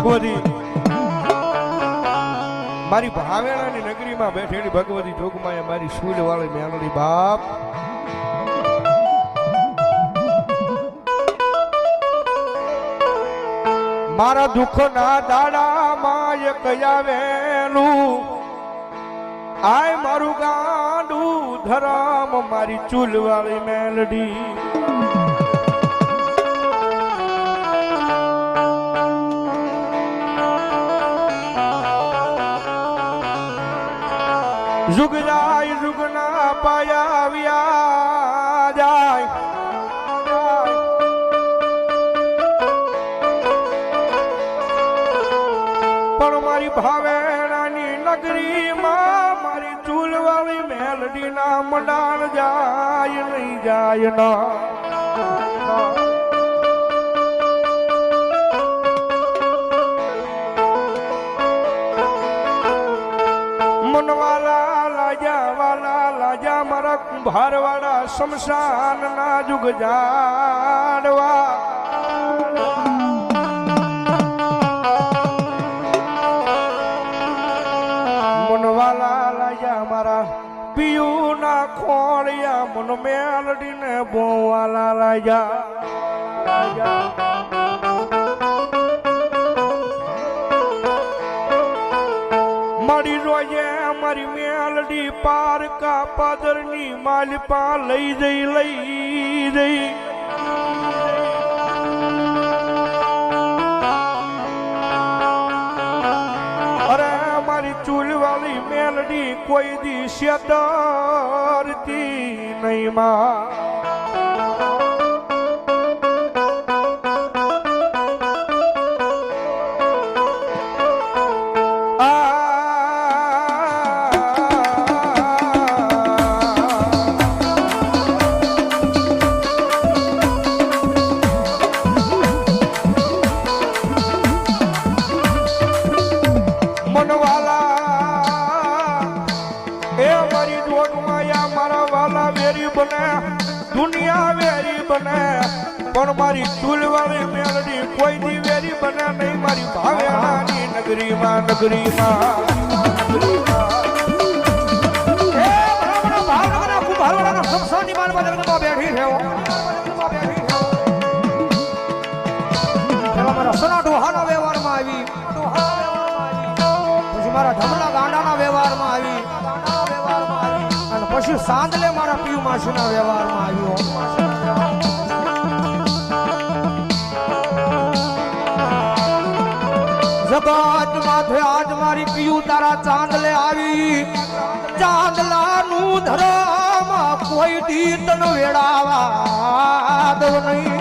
ભગવતી. મારી ભાવેણાની નગરીમાં બેઠેલી ભગવતી જોગમાયા મારી સૂલ વાળી મેલડી બાપ. મારા દુઃખના દાડામાં એક આવેલું. આય મારું ગાંડું ધરામ મારી ચૂલ વાળી મેલડી. જુગ જાય જુગના પાયા આવ્યા જાય. પણ મારી ભાવેણાની નગરીમાં મારી ચૂલવાળી મેલડી ના મંડાણ જાય નહીં જાય ના. મારા કુંભારવાળા શમશાન ના જુગ જાડવા. મનવાલા લાયા મારા પિયુ ના ખોળિયા મન મેલડીને બોવાલા લાયા મેલડી પારકા પાદરની માલપા લઈ જઈ લઈ જઈ. અરે મારી ચૂલવાળી મેલડી કોઈ દી શેતરતી નહીં માં. નગરીમાં નગરીમાં. બેઠી વ્યવહારમાં આવી પછી મારા ધમલા ગાંડાના વ્યવહારમાં આવી અને પછી સાંદલે મારા પીયુ માસીના વ્યવહારમાં આવ્યો ચાંદલે આવી, ચાંદલાનું ધરામાં કોઈ દીતન તન વેડાવા દવ નહીં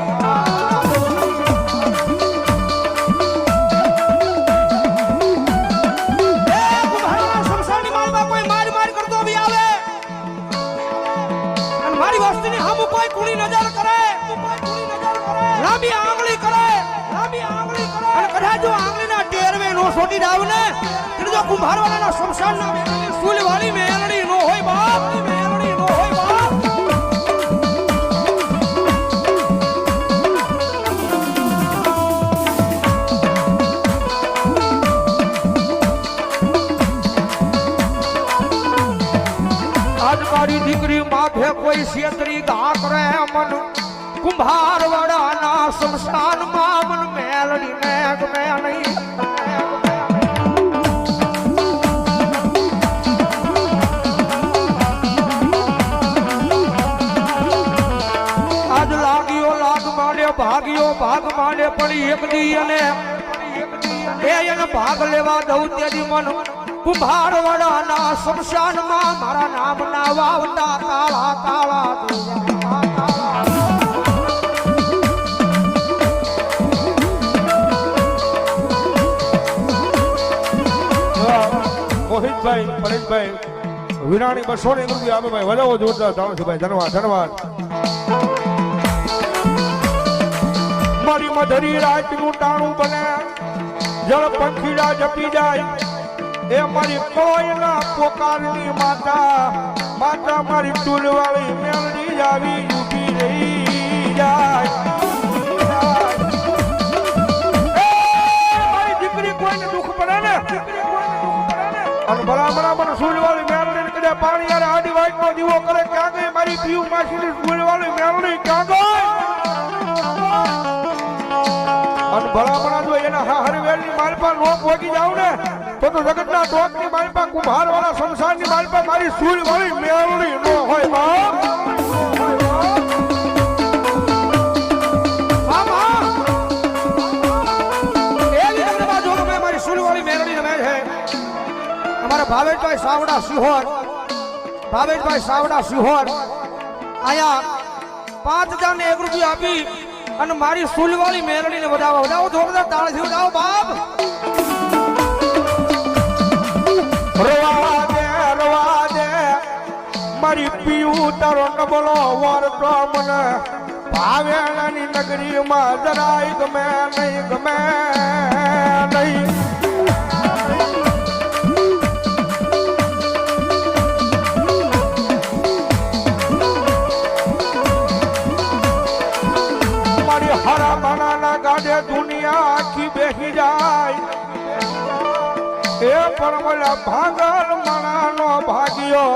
મારી વસ્તીની હમ કોઈ કુણી નજર છોટી દાવ ને એટલે ના શમશાન ના મેલડી સુલવાળી મેલડી નો હોય બાપ. કોઈ શેતરી ઘા મન. કુંભાર વાળાના શમશાનમાં ભાગ્યો ભાગ માંડે પણ એક દી અને એને ભાગ લેવા દઉં તેની મન. કુંભાર વાળાના શમશાનમાં મારા નામના વાવતા તાળા તાળા મોહિતભાઈ, પરેશભાઈ, વિરાણી બસો ને રૂપિયા આપે ભાઈ વધાવો જોરદાર ધનવાદ ધનવાદ. મારી મધરી રાતનું ટાણું બને જળ પંખીડા જપી જાય, એ મારી કોયના પોકારની માતા માતા મારી ટૂલવાળી મેળડી આવી ઊભી રહી જાય. પાણી આડી વાઈટ નો દીવો કરે ક્યાં ગઈ મારી પીવું માસી ની સ્કૂલ વાળી મેળવી ક્યાં ભલા જો એના હાહરી વેલની માલપા નો પહોંચી જાવ ને, તો તો જગતના ટોકની માલપા કુંભાર વાળા સંસારની માલપા મારી સુલવાળી મેળવણી નો હોય, બાપ. અમારા ભાવેશભાઈ સાવડા સિહોર, ભાવેશભાઈ સાવડા સિહોર અહીંયા પાંચ હજાર ને એક રૂપિયા આપી અને મારી સુલવાળી મેરડીને વધાવો વધાવો જોરદાર તાળથી વધાવો બાપ. રવા દે રવા દે. મારી પીયુ તારો નબળો વારતો મને ભાવેણાની નગરીમાં જરાય ગમે, નહીં ગમે, નહીં બેસી જાય. એ પરમલા ભાગલ મણાનો ભાગ્યો.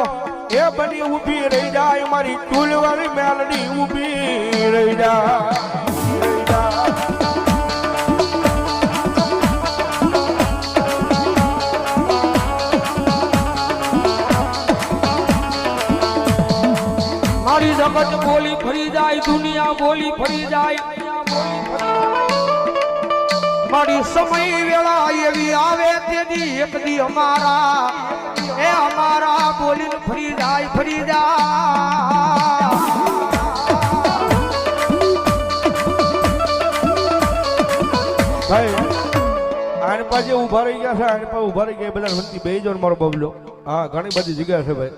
એ બની ઊભી રહી જાય. મારી ટુલવાળી મેલડી ઊભી રહી જાય. મારી જગત બોલી ફરી જાય. દુનિયા બોલી ફરી જાય. મારી સમય વેળા એવી આવે તેની એક દી અમારા. એ અમારા બોલીને ફરી જાય ફરી જાય. ઊભા રહી ગયા છે, આની પાસે ઊભા રહી ગયા બધા વંતી બે જો મારો બબલો. હા, ઘણી બધી જગ્યા છે ભાઈ.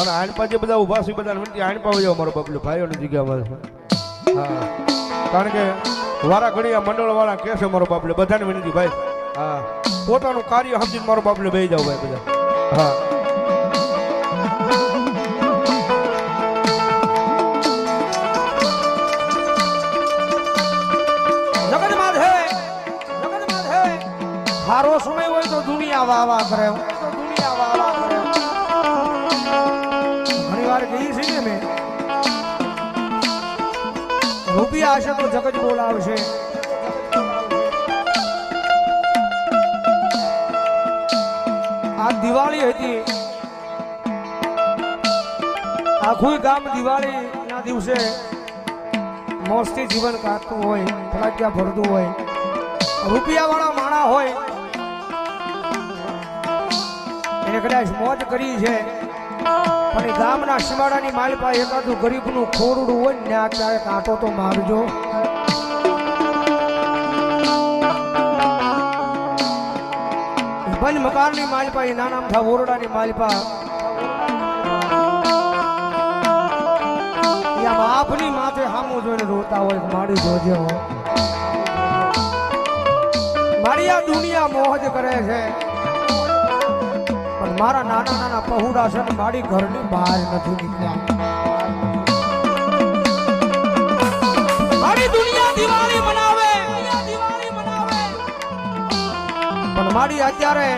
અને આની પાસે બધા ઊભા છે બધા વંતી આની પાસે મારો બબલો, ભાઈઓની જગ્યા મળે કારણ કે વારા ઘડી આ મંડળ વાળા કે છે, મારો બાપલે બધાને વિનંતી, ભાઈ, હા, પોતાનું કાર્ય સમજીને મારો બાપલે બે જાવ ભાઈ બધા. હા. જગત સમય હોય તો દુનિયા વાહ કરે. રૂપિયા હશે તો જગત બોલાવશે. આ દિવાળી હતી. આખું ગામ દિવાળી ના દિવસે મોસ્ટી જીવન કાઢતું હોય ફલાક્યા ભરતું હોય રૂપિયા વાળા માણા હોય, એને મોજ કરી છે. એ ગામના સીમાડાની માલપા એકાદું ગરીબનું ખોરડું હોય ને આ ક્યારેક આંટો તો મારજો. બંધ મકાનની માલપા એ નાના મોટા ઓરડાની માલપા બાપની માથે હામું જોઈને રોતા હોય માડી જોજે મારી આ દુનિયા મોહજ કરે છે. મારા નાના નાના પહુડા છે મારી ઘરની બહાર નથી નીકળ્યા. મારી દુનિયા દિવાળી મનાવે. પણ મારી અત્યારે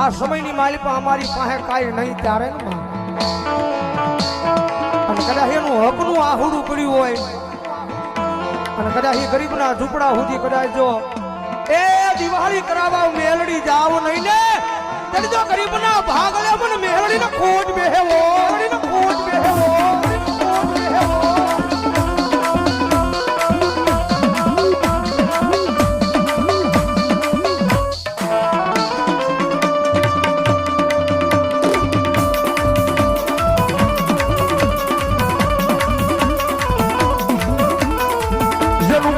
આ સમયની માલિકા અમારી પાસે કાંઈ નહીં ત્યારે અને કદાચ એનું હકનું આહુડું પડ્યું હોય, અને કદાચ એ ગરીબના ઝૂંપડા સુધી કદાચ જો એ દિવાળી કરાવવા મેલડી જાવ નહીં ને. ત્યારે જો ગરીબના ભાગ લે, મને મેલડીને ખોટ બેહેવો. મેલડીને ખોટ બેહેવો.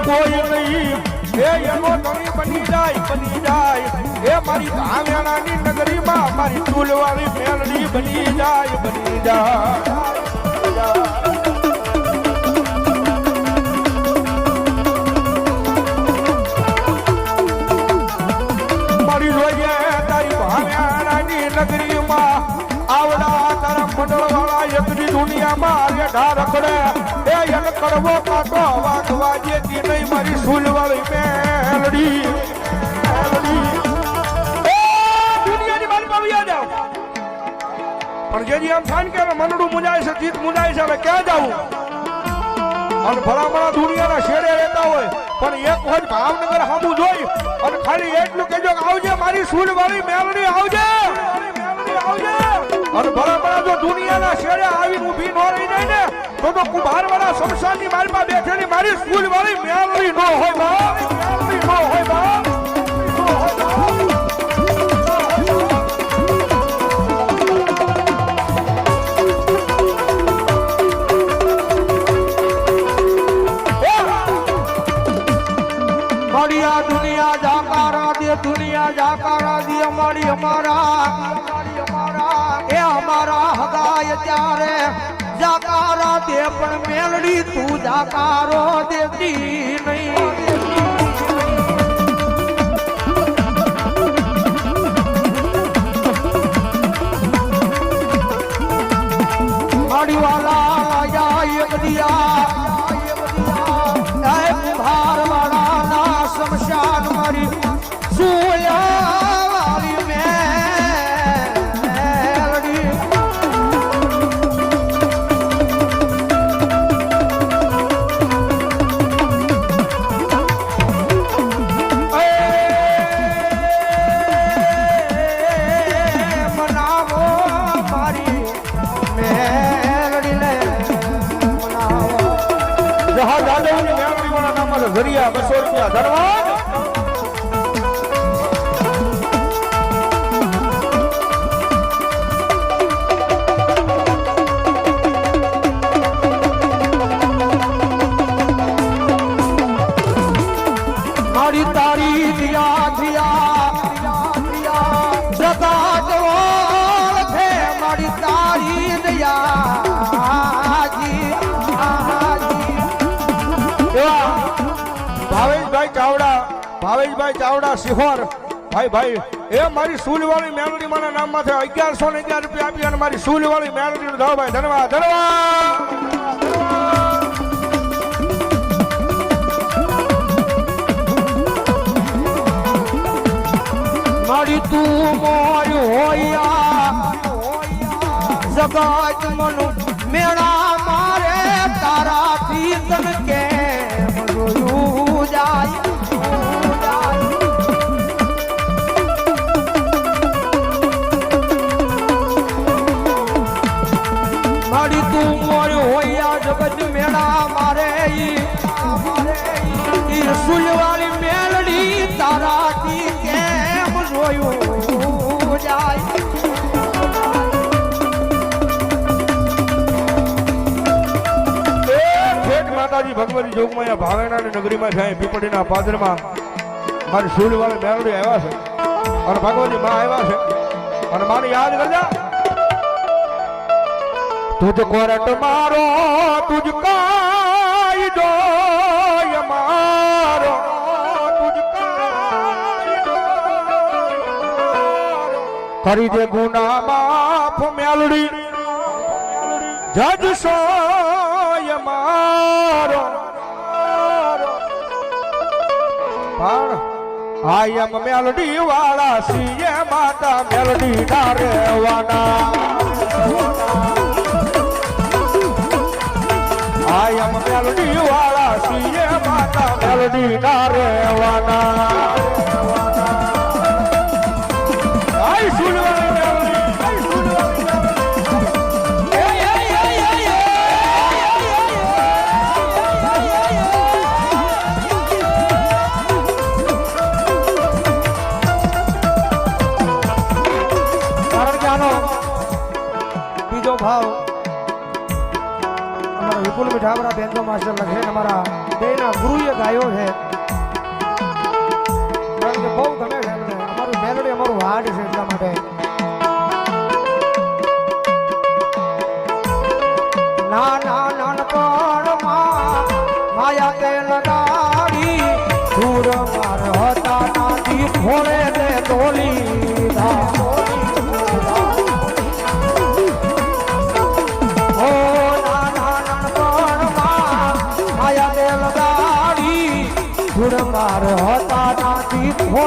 કોઈ નહીં, એ એનો ધણી બની જાય બની જાય. એ મારી ધામેણાની મારી ચૂલવાળી મેલડી બની જાય બની જાય. મારી જોઈએ તારી વાળા એકની દુનિયામાં રેઢા રખડે. એ એને કરવો કાટો વાગવા જેતી નહીં મારી સુલવાળી મેલડી તેથી એમ થાય ને કે મનડું મુંજાય છે, જીત મુંજાય છે ક્યાં જવું? અને ભલામણા દુનિયાના શેરે રહેતા હોય, પણ એક વખત ભાવનગર હામું જોઈ, અને ખાલી એટલું કહેજો કે આવજે, મારી સૂર વાળી મેલડી આવજે! અને ભલામણા જો દુનિયાના શેરે આવી ઊભી ન રહી જાય ને, તો તો કુંભારવાળા શમશાનની મારી પાસે બેઠેલી મારી સૂર વાળી મેલડી ન હોય, બાપ! મેલડી ન ન હોય, બાપ! મળ્યા દુનિયા જાકારા દે, દુનિયા જાકારા દે અમારી અમારા. એ અમારા હગાય ત્યારે. જાકારા દે, પણ મેલડી તું જાકારો દેતી નહીં. ઝરિયા બસો રૂપિયા ધનવાદ સિહોર. ભાઈ ભાઈ, એ મારી સૂલવાળી મેલડી માના નામમાંથી અગિયારસો ને અગિયાર રૂપિયા આપી અને મારી સૂલવાળી મેલડી નો ભાઈ ધન્યવાદ ધન્યવાદ. મારી તું મોર હોયા, જગત મનુ મેળા ભગવતી જોગમાં અહીંયા ભાવેણાની નગરીમાં છે પીપળીના પાદરમાં. મારી સૂલવાળી મેલડી આવ્યા છે. અને ભગવતી માં આવ્યા છે. અને મારી યાદ કરજા. તુજ કોરટ મારો, તુજ કાયદો મારો. તુજ કરી દે ગુના માફ મેલડી. જજ સોય મારો. પણ આયમ મેલડી વાળા સીએ માતા મેલડી ના રેવાના આયમ મેલડી વાળા સીએ માતા મેલડી ના રેવાના মাসাল্লাহ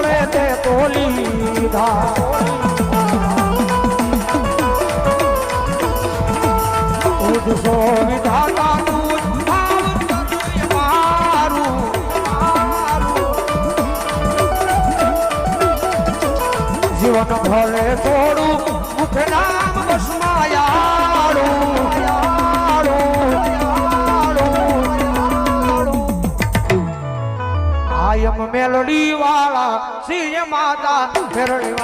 કોણે તે કોલી ઉદસો વિધાતા જીવન ભરે થોડું મુખ નામ વસમાયારું મેલડી વાળા માતા ફેરણી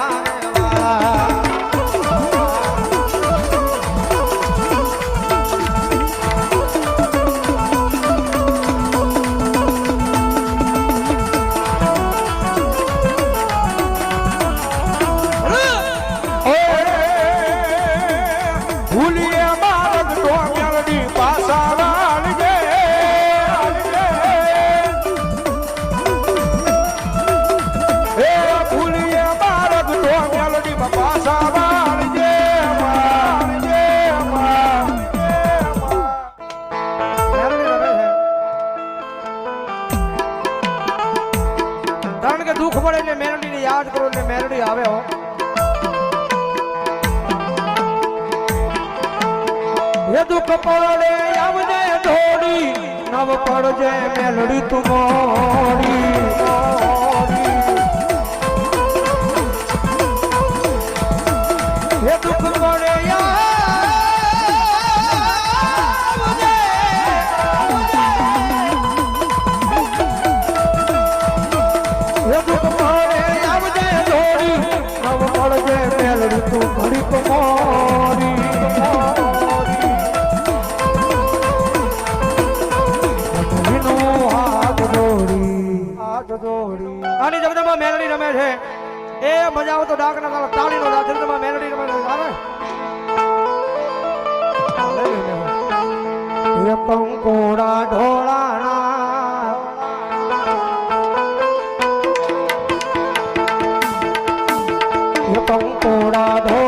राधो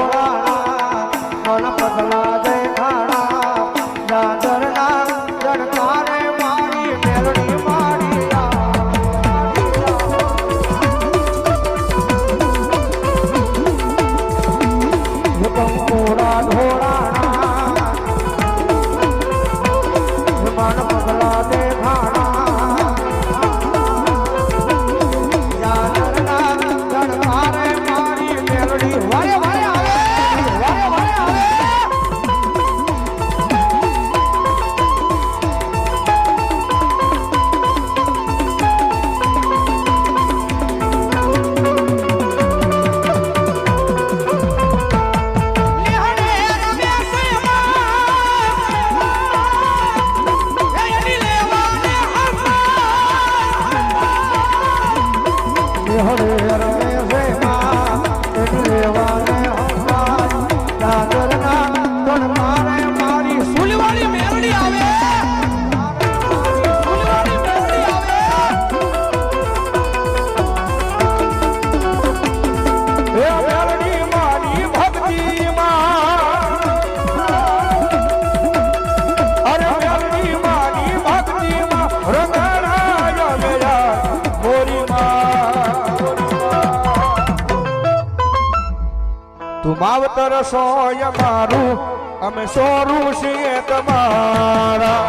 છો અમારું અમે સોરું છીએ તમારા.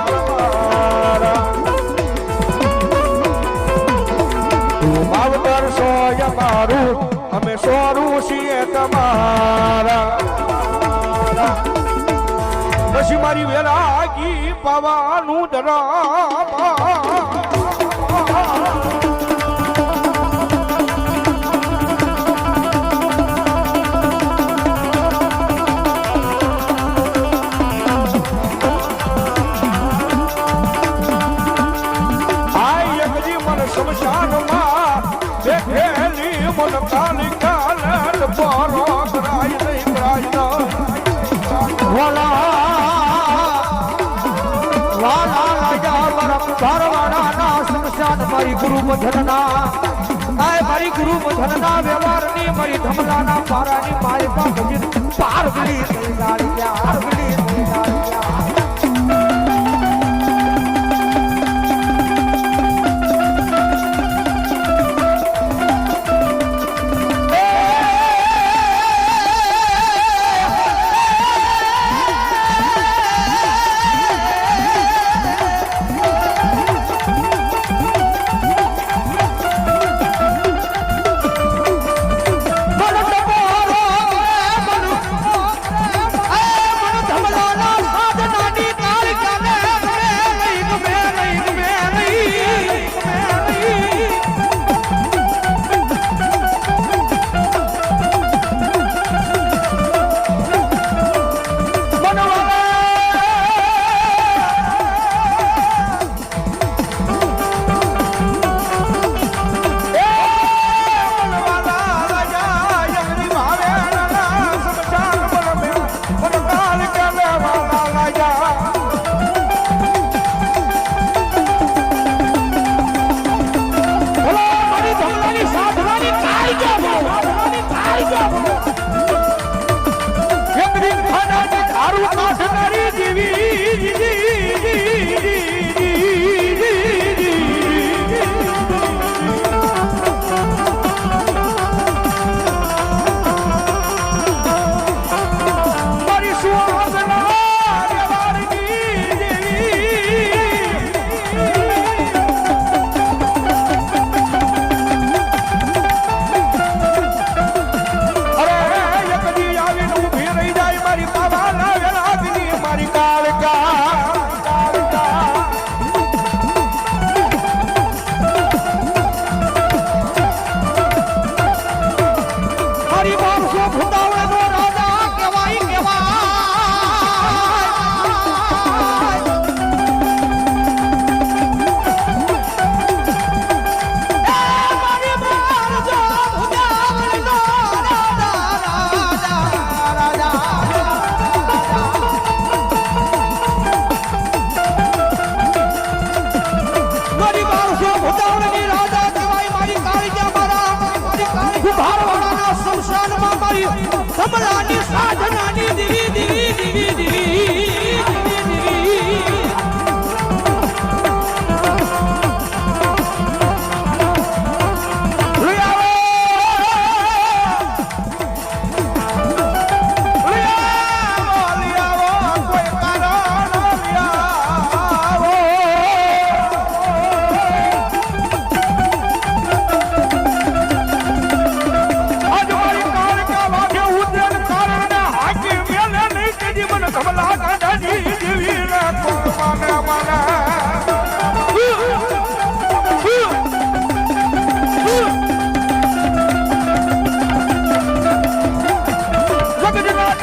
માવતર છો અમારું અમે સોરું છીએ તમારા. પછી મારી વેલાગી પવાનું ધરા ગ્રુપ ધરના આય મારી ગ્રુપ ધરના વ્યવહારની મારી ધમલાના પારાની મારી પાર ભજી પાર ભલી પાર ભલી હોય કમલાની સાધનાની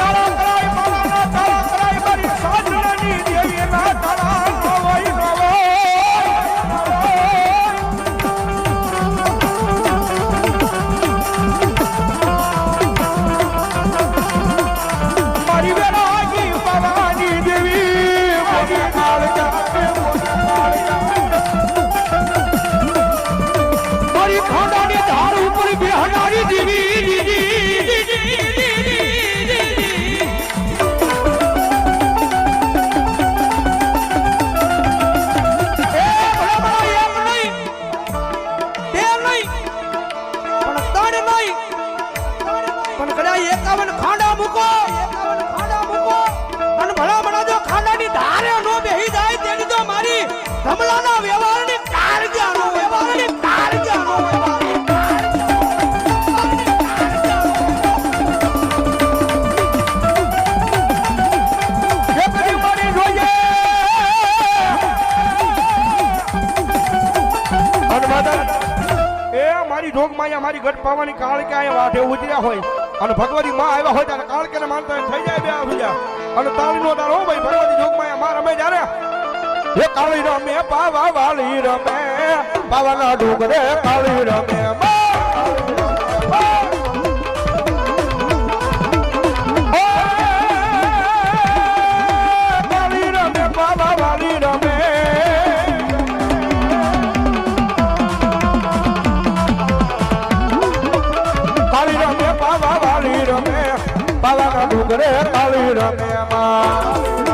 જગતના ધમલાના વ્યવહારની મારી મારી જોગ માયા મારી ગઢ પાવાની કાળ કે આયા વાઢે ઉજર્યા હોય. અને ભગવતી માં આવ્યા હોય ત્યારે કાળ કે માનતા થઈ જાય બે આફ્યા અને તાળી નો તાળ હો ભાઈ, ભગવતી જોગ માયા માં રમે જ્યારે હે કાળી રમે પાવા વાળી રમે પાવાના ડુંગરે કાળી રમે. કાળી રમે પાવા વાળી રમે. કાળી રમે પાવા વાળી રમે પાવાના ડુંગરે કાળી રમે માં.